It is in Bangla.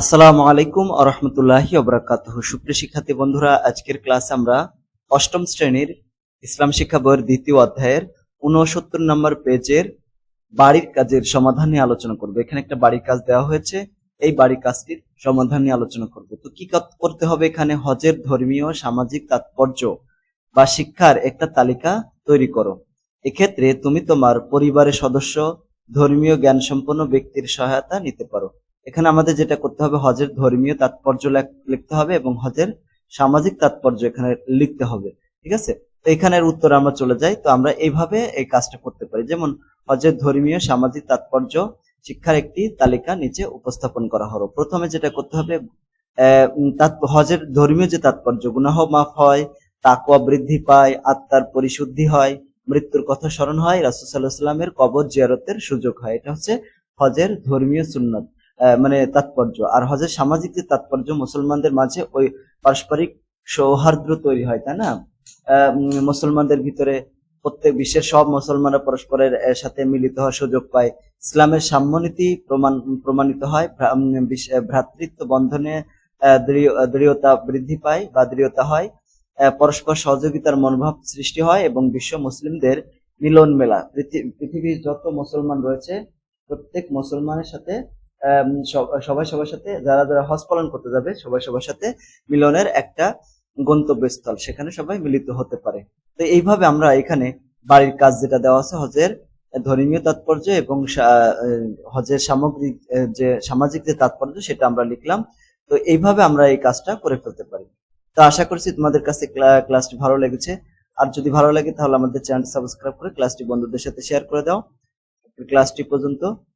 আসসালামু আলাইকুম আরহামতুল্লাহি অবরাকাতুহ সুপ্রিয় শিক্ষার্থী বন্ধুরা, আজকের ক্লাসে আমরা অষ্টম শ্রেণির ইসলাম শিক্ষা বইয়ের দ্বিতীয় অধ্যায়ের উনসত্তর নম্বর পেজের বাড়ির কাজের সমাধান নিয়ে আলোচনা করব। এখানে একটা বাড়ির কাজ দেওয়া হয়েছে, এই বাড়ির কাজটির সমাধান নিয়ে আলোচনা করব। তো কি করতে হবে এখানে? হজের ধর্মীয়, সামাজিক তাৎপর্য বা শিক্ষার একটা তালিকা তৈরি করো। এক্ষেত্রে তুমি তোমার পরিবারের সদস্য, ধর্মীয় জ্ঞান সম্পন্ন ব্যক্তির সহায়তা নিতে পারো। এখানে আমাদের যেটা করতে হবে, হজের ধর্মীয় তাৎপর্য লেখ- লিখতে হবে এবং হজের সামাজিক তাৎপর্য এখানে লিখতে হবে, ঠিক আছে? তো এখানের উত্তর আমরা চলে যাই। তো আমরা এইভাবে এই কাজটা করতে পারি। যেমন, হজের ধর্মীয় সামাজিক তাৎপর্য শিক্ষার একটি তালিকা নিচে উপস্থাপন করা হলো। প্রথমে যেটা করতে হবে হজের ধর্মীয় যে তাৎপর্য গুনাহ মাফ হয়, তাকওয়া বৃদ্ধি পায়, আত্মার পরিশুদ্ধি হয়, মৃত্যুর কথা স্মরণ হয় রাসুসাল্লাহ সাল্লামের কবর জিয়ারতের সুযোগ হয়। এটা হচ্ছে হজের ধর্মীয় সুন্নত। মানে তাৎপর্য। আর হজের সামাজিক যে তাৎপর্য মুসলমানদের মাঝে, ওই পারস্পরিক সৌহার্দ্য তৈরি হয়, তাই না? মুসলমানদের ভিতরে প্রত্যেক বিশ্বের সব মুসলমানরা পরস্পরের সাথে মিলিত হওয়ার সুযোগ পায়। ইসলামের সাম্যনীতি প্রমাণ, প্রমাণিত হয় ভ্রাতৃত্ব বন্ধনে দৃঢ়তা বৃদ্ধি পায় বা দৃঢ়তা হয়। পরস্পর সহযোগিতার মনোভাব সৃষ্টি হয় এবং বিশ্ব মুসলিমদের মিলন মেলা পৃথি- পৃথিবীর যত মুসলমান রয়েছে, প্রত্যেক মুসলমানের সাথে সবাই সবার সাথে, যারা যারা হজ পালন করতে যাবে, সবাই সবার সাথে মিলনের একটা গন্তব্যস্থল। সেখানে সবাই মিলিত হতে পারে। তো এইভাবে আমরা এখানে বাড়ির কাজ যেটা দেওয়া আছে, হজের ধর্মীয় তাৎপর্য এবং হজের সামগ্রিক যে সামাজিক যে তাৎপর্য, সেটা আমরা লিখলাম। তো এইভাবে আমরা এই কাজটা করে ফেলতে পারি। তো আশা করছি তোমাদের কাছে ক্লা- ক্লাসটি ভালো লেগেছে। আর যদি ভালো লাগে, তাহলে আমাদের চ্যানেল সাবস্ক্রাইব করে ক্লাসটি বন্ধুদের সাথে শেয়ার করে দাও। ক্লাসটি পর্যন্ত